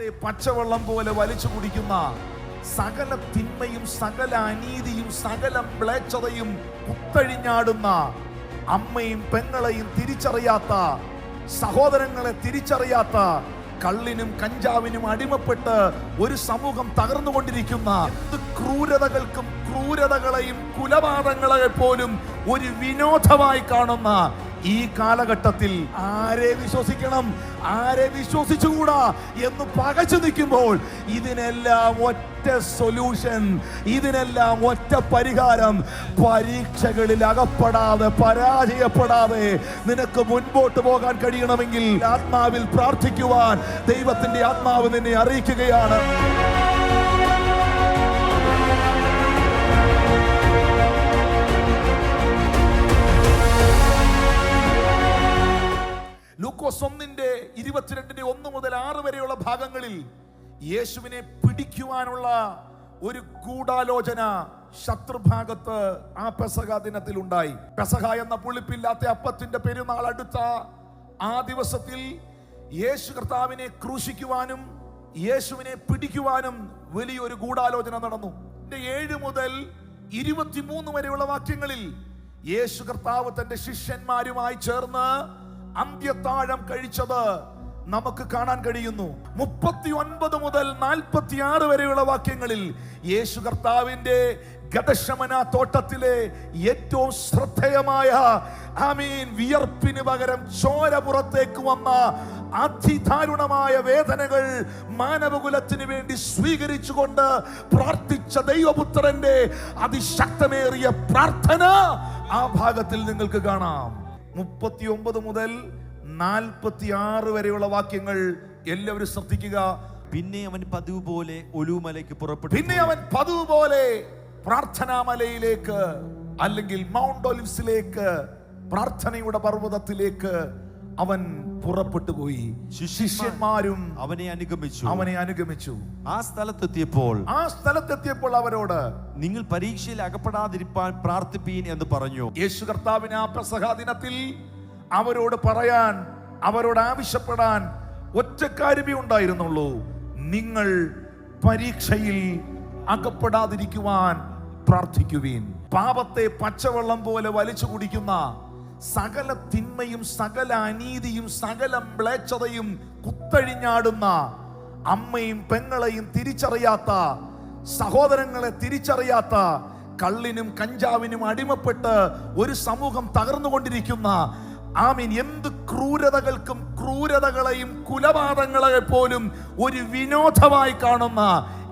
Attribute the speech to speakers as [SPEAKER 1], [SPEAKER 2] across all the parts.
[SPEAKER 1] പാപത്തെ പച്ചവെള്ളം പോലെ വലിച്ചു കുടിക്കുന്ന സകല തിന്മയും സകല അനീതിയും സകല മ്ലേച്ഛതയും കുത്തഴിഞ്ഞാടുന്ന അമ്മയും പെങ്ങളെയും തിരിച്ചറിയാത്ത സഹോദരങ്ങളെ തിരിച്ചറിയാത്ത കള്ളിനും കഞ്ചാവിനും അടിമപ്പെട്ട് ഒരു സമൂഹം തകർന്നുകൊണ്ടിരിക്കുന്ന ക്രൂരതകൾക്കും ക്രൂരതകളെയും കുലപാതങ്ങളെ പോലും ഒരു വിനോദമായി കാണുന്ന ഈ കാലഘട്ടത്തിൽ ആരെ വിശ്വസിക്കണം? ആരെ വിശ്വസിച്ചുകൂടാ? എന്ന് പകച്ചു നിൽക്കുമ്പോൾ ഇതിനെല്ലാം ഒറ്റ സൊല്യൂഷൻ ഇതിനെല്ലാം ഒറ്റ പരിഹാരം. പരീക്ഷകളിൽ അകപ്പെടാതെ പരാജയപ്പെടാതെ നിനക്ക് മുൻപോട്ട് പോകാൻ കഴിയണമെങ്കിൽ ആത്മാവിൽ പ്രാർത്ഥിക്കുവാൻ ദൈവത്തിന്റെ ആത്മാവ് നിന്നെ അറിയിക്കുകയാണ്. ഭാഗങ്ങളിൽ യേശുവിനെ പിടിക്കുവാനുള്ള ഒരു ഗൂഢാലോചന ശത്രുഭാഗത്ത് ആ പെസഹ ദിനത്തിൽ ഉണ്ടായി. പെസഹ എന്ന പുളിപ്പില്ലാത്ത അപ്പത്തിന്റെ പെരുന്നാൾ അടുത്ത ആ ദിവസത്തിൽ യേശു കർത്താവിനെ ക്രൂശിക്കുവാനും യേശുവിനെ പിടിക്കുവാനും വലിയൊരു ഗൂഢാലോചന നടന്നു. ഏഴ് മുതൽ ഇരുപത്തിമൂന്ന് വരെയുള്ള വാക്യങ്ങളിൽ യേശു കർത്താവ് തന്റെ ശിഷ്യന്മാരുമായി ചേർന്ന് അന്ത്യത്താഴം കഴിച്ചത് നമുക്ക് കാണാൻ കഴിയുന്നു. മുപ്പത്തി ഒൻപത് മുതൽ നാൽപ്പത്തി ആറ് വരെയുള്ള വാക്യങ്ങളിൽ യേശു കർത്താവിന്റെ ഗതശമന തോട്ടത്തിലെ ഏറ്റവും ശ്രദ്ധേയമായ ആമീൻ വിയർപ്പിന് പകരം ചോര പുറത്തേക്ക് വന്ന അതിദാരുണമായ വേദനകൾ മാനവകുലത്തിന് വേണ്ടി സ്വീകരിച്ചുകൊണ്ട് പ്രാർത്ഥിച്ച ദൈവപുത്രന്റെ അതിശക്തമേറിയ പ്രാർത്ഥന ആ ഭാഗത്തിൽ നിങ്ങൾക്ക് കാണാം. മുപ്പത്തി ഒമ്പത് മുതൽ നാൽപ്പത്തി ആറ് വരെയുള്ള വാക്യങ്ങൾ എല്ലാവരും ശ്രദ്ധിക്കുക.
[SPEAKER 2] പിന്നെ അവൻ പതിവ് പോലെ ഒലുമലയ്ക്ക് പുറപ്പെട്ടു
[SPEAKER 1] പിന്നെ അവൻ പതിവ് പോലെ പ്രാർത്ഥനാമലയിലേക്ക് അല്ലെങ്കിൽ മൗണ്ട് ഒലിവ്സിലേക്ക് പ്രാർത്ഥനയുടെ പർവതത്തിലേക്ക് അവൻ പുറപ്പെട്ടു പോയി. ശിഷ്യന്മാരും
[SPEAKER 2] അവനെ അനുഗമിച്ചു.
[SPEAKER 1] അവനെ അനുഗമിച്ചു.
[SPEAKER 2] ആ സ്ഥലത്തെത്തിയപ്പോൾ
[SPEAKER 1] ആ സ്ഥലത്തെത്തിയപ്പോൾ അവരോട്
[SPEAKER 2] നിങ്ങൾ പരീക്ഷയിൽ അകപ്പെടാതിരിപ്പാൻ പ്രാർത്ഥിപ്പീൻ എന്ന് പറഞ്ഞു.
[SPEAKER 1] യേശു കർത്താവിന് ആ പ്രസഹാദിനത്തിൽ അവരോട് പറയാൻ അവരോട് ആവശ്യപ്പെടാൻ ഒറ്റ കാര്യമേ ഉണ്ടായിരുന്നുള്ളൂ. നിങ്ങൾ പരീക്ഷയിൽ അകപ്പെടാതിരിക്കുവാൻ പ്രാർത്ഥിക്കുവീൻ. പാപത്തെ പച്ചവെള്ളം പോലെ വലിച്ചു കുടിക്കുന്ന സകല തിന്മയും സകല അനീതിയും സകല മ്ലേച്ഛതയും കുത്തഴിഞ്ഞാടുന്ന അമ്മയും പെങ്ങളെയും തിരിച്ചറിയാത്ത സഹോദരങ്ങളെ തിരിച്ചറിയാത്ത കള്ളിനും കഞ്ചാവിനും അടിമപ്പെട്ട് ഒരു സമൂഹം തകർന്നുകൊണ്ടിരിക്കുന്ന ആമീൻ. എന്ത് ക്രൂരതകൾക്കും ക്രൂരതകളെയും കുലപാതങ്ങളെ പോലും ഒരു വിനോദമായി കാണുന്ന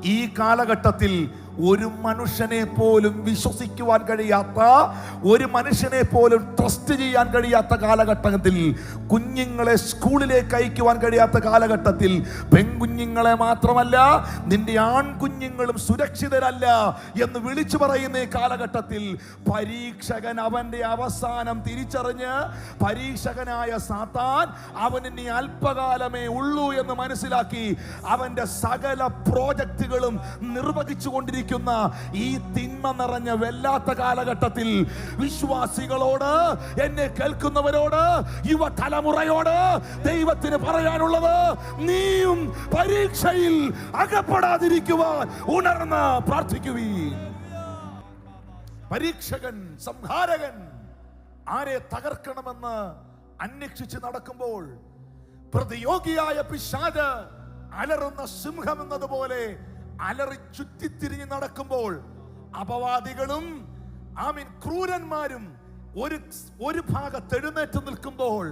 [SPEAKER 1] ഈ കാലഘട്ടത്തിൽ ഒരു മനുഷ്യനെ പോലും വിശ്വസിക്കുവാൻ കഴിയാത്ത ഒരു മനുഷ്യനെ പോലും ട്രസ്റ്റ് ചെയ്യാൻ കഴിയാത്ത കാലഘട്ടത്തിൽ കുഞ്ഞുങ്ങളെ സ്കൂളിലേക്ക് അയക്കുവാൻ കഴിയാത്ത കാലഘട്ടത്തിൽ പെൺകുഞ്ഞുങ്ങളെ മാത്രമല്ല നിന്റെ ആൺകുഞ്ഞുങ്ങളും സുരക്ഷിതരല്ല എന്ന് വിളിച്ചു പറയുന്ന ഈ കാലഘട്ടത്തിൽ പരീക്ഷകൻ അവന്റെ അവസാനം തിരിച്ചറിഞ്ഞ് പരീക്ഷകനായ സാത്താൻ അവൻ ഇനി അല്പകാലമേ ഉള്ളൂ എന്ന് മനസ്സിലാക്കി അവന്റെ സകല പ്രോജക്റ്റുകളും നിർവഹിച്ചു കൊണ്ടിരിക്കുന്ന ഈ തിന്മ നിറഞ്ഞ വല്ലാത്ത കാലഘട്ടത്തിൽ വിശ്വാസികളോട് എന്നെ കേൾക്കുന്നവരോട് യുവ തലമുറയോട് ദൈവത്തിന് പറയാനുള്ളത് നീയും പരീക്ഷയിൽ അകപ്പെടാതിരിക്കുവാൻ ഉണർന്ന് പ്രാർത്ഥിക്കുവീൻ. പരീക്ഷകൻ സംഹാരകൻ ആരെ തകർക്കണമെന്ന് അന്വേഷിച്ച് നടക്കുമ്പോൾ പ്രതിയോഗിയായ പിശാജ് അലറുന്ന സിംഹം എന്നതുപോലെ അലറി ചുറ്റിത്തിരിഞ്ഞ് നടക്കുമ്പോൾ അപവാദികളും ആമീൻ ക്രൂരന്മാരും ഒരു ഒരു ഭാഗത്ത് എഴുന്നേറ്റ് നിൽക്കുമ്പോൾ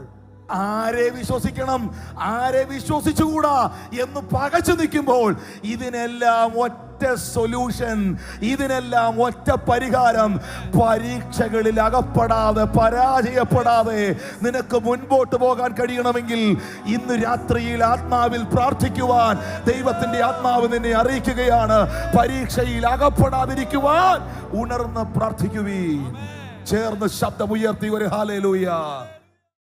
[SPEAKER 1] ആരെ വിശ്വസിക്കണം? ആരെ വിശ്വസിച്ചുകൂടാ? എന്ന് പകച്ചു നിൽക്കുമ്പോൾ ഇതിനെല്ലാം ഒറ്റ സൊല്യൂഷൻ ഇതിനെല്ലാം ഒറ്റ പരിഹാരം. പരീക്ഷകളിൽ അകപ്പെടാതെ പരാജയപ്പെടാതെ നിനക്ക് മുൻപോട്ട് പോകാൻ കഴിയണമെങ്കിൽ ഇന്ന് രാത്രിയിൽ ആത്മാവിൽ പ്രാർത്ഥിക്കുവാൻ ദൈവത്തിന്റെ ആത്മാവ് നിന്നെ അറിയിക്കുകയാണ്. പരീക്ഷയിൽ അകപ്പെടാതിരിക്കുവാൻ ഉണർന്ന് പ്രാർത്ഥിക്കുവീ ചേർന്ന് ശബ്ദമുയർത്തി ഒരു ഹാലേലൂയ